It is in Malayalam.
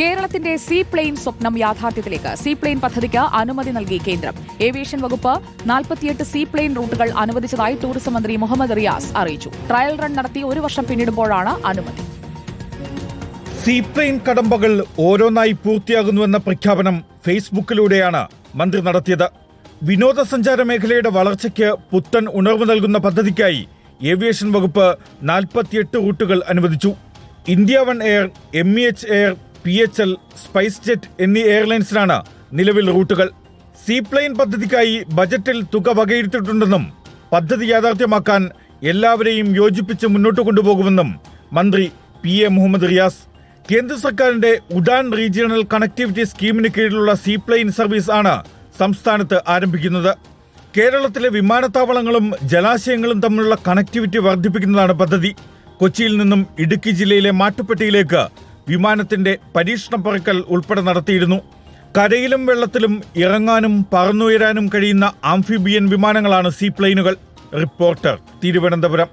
കേരളത്തിന്റെ സീ പ്ലെയിൻ സ്വപ്നം യാഥാർത്ഥ്യത്തിലേക്ക്. സീ പ്ലെയിൻ പദ്ധതിക്ക് അനുമതി നൽകി കേന്ദ്രം. ഏവിയേഷൻ വകുപ്പ് നാൽപ്പത്തിയെട്ട് സീ പ്ലെയിൻ റൂട്ടുകൾ അനുവദിച്ചതായി ടൂറിസം മന്ത്രി മുഹമ്മദ് റിയാസ് അറിയിച്ചു. ട്രയൽ റൺ നടത്തി ഒരു വർഷം പിന്നിടുമ്പോഴാണ് അനുമതി. സീപ്ലെയിൻ കടമ്പകൾ ഓരോന്നായി പൂർത്തിയാകുന്നുവെന്ന പ്രഖ്യാപനം ഫേസ്ബുക്കിലൂടെയാണ് മന്ത്രി നടത്തിയത്. വിനോദസഞ്ചാര മേഖലയുടെ വളർച്ചയ്ക്ക് പുത്തൻ ഉണർവ് നൽകുന്ന പദ്ധതിക്കായി ഏവിയേഷൻ വകുപ്പ് നാൽപ്പത്തിയെട്ട് റൂട്ടുകൾ അനുവദിച്ചു. India one air M H air P H L SpiceJet എന്നീ എയർലൈൻസിനാണ് നിലവിൽ റൂട്ടുകൾ. സീപ്ലെയിൻ പദ്ധതിക്കായി ബജറ്റിൽ തുക വകയിരുത്തിയിട്ടുണ്ടെന്നും പദ്ധതി യാഥാർത്ഥ്യമാക്കാൻ എല്ലാവരെയും യോജിപ്പിച്ച് മുന്നോട്ട് കൊണ്ടുപോകുമെന്നും മന്ത്രി പി എ മുഹമ്മദ് റിയാസ്. കേന്ദ്ര സർക്കാരിന്റെ ഉഡാൻ റീജിയണൽ കണക്ടിവിറ്റി സ്കീമിന് കീഴിലുള്ള സീപ്ലെയിൻ സർവീസ് ആണ് സംസ്ഥാനത്ത് ആരംഭിക്കുന്നത്. കേരളത്തിലെ വിമാനത്താവളങ്ങളും ജലാശയങ്ങളും തമ്മിലുള്ള കണക്ടിവിറ്റി വർദ്ധിപ്പിക്കുന്നതാണ് പദ്ധതി. കൊച്ചിയിൽ നിന്നും ഇടുക്കി ജില്ലയിലെ മാട്ടുപ്പെട്ടിയിലേക്ക് വിമാനത്തിന്റെ പരീക്ഷണ പറക്കൽ ഉൾപ്പെടെ നടത്തിയിരുന്നു. കരയിലും വെള്ളത്തിലും ഇറങ്ങാനും പറന്നുയരാനും കഴിയുന്ന ആംഫിബിയൻ വിമാനങ്ങളാണ് സീപ്ലെയിനുകൾ. റിപ്പോർട്ടർ തിരുവനന്തപുരം.